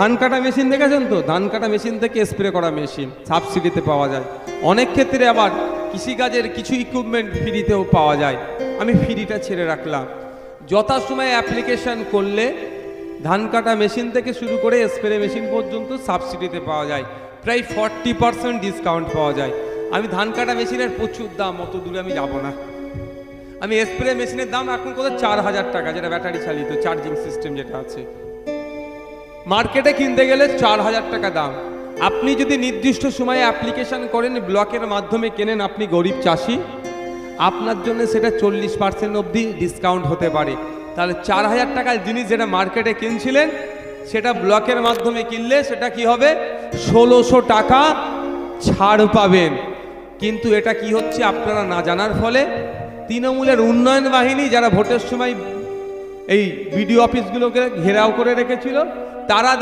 ধান কাটা মেশিন দেখেছেন তো? ধান কাটা মেশিন থেকে স্প্রে করা মেশিন সাবসিডিতে পাওয়া যায়। অনেক ক্ষেত্রে আবার কৃষিকাজের কিছু ইকুইপমেন্ট ফ্রিতেও পাওয়া যায়। আমি ফ্রিটা ছেড়ে রাখলাম। যথাসময়ে অ্যাপ্লিকেশন করলে ধান কাটা মেশিন থেকে শুরু করে স্প্রে মেশিন পর্যন্ত সাবসিডিতে পাওয়া যায়। প্রায় ফর্টি পার্সেন্ট ডিসকাউন্ট পাওয়া যায়। আমি ধান কাটা মেশিনের প্রচুর দাম, অত দূরে আমি যাব না। আমি স্প্রে মেশিনের দাম এখন কত চার হাজার টাকা, যেটা ব্যাটারি চালিত চার্জিং সিস্টেম যেটা আছে। মার্কেটে কিনতে গেলে চার হাজার টাকা দাম। আপনি যদি নির্দিষ্ট সময়ে অ্যাপ্লিকেশন করেন, ব্লকের মাধ্যমে কেনেন আপনি গরিব চাষি? আপনার জন্য সেটা চল্লিশ পার্সেন্ট অবধি ডিসকাউন্ট হতে পারে। তাহলে চার হাজার টাকার জিনিস যেটা মার্কেটে কিনছিলেন, সেটা ব্লকের মাধ্যমে কিনলে সেটা কি হবে? ষোলোশো টাকা ছাড় পাবেন। কিন্তু এটা কি হচ্ছে আপনারা না জানার ফলে? তৃণমূলের উন্নয়ন বাহিনী যারা ভোটের সময় এই বিডিও অফিসগুলোকে ঘেরাও করে রেখেছিল। তারা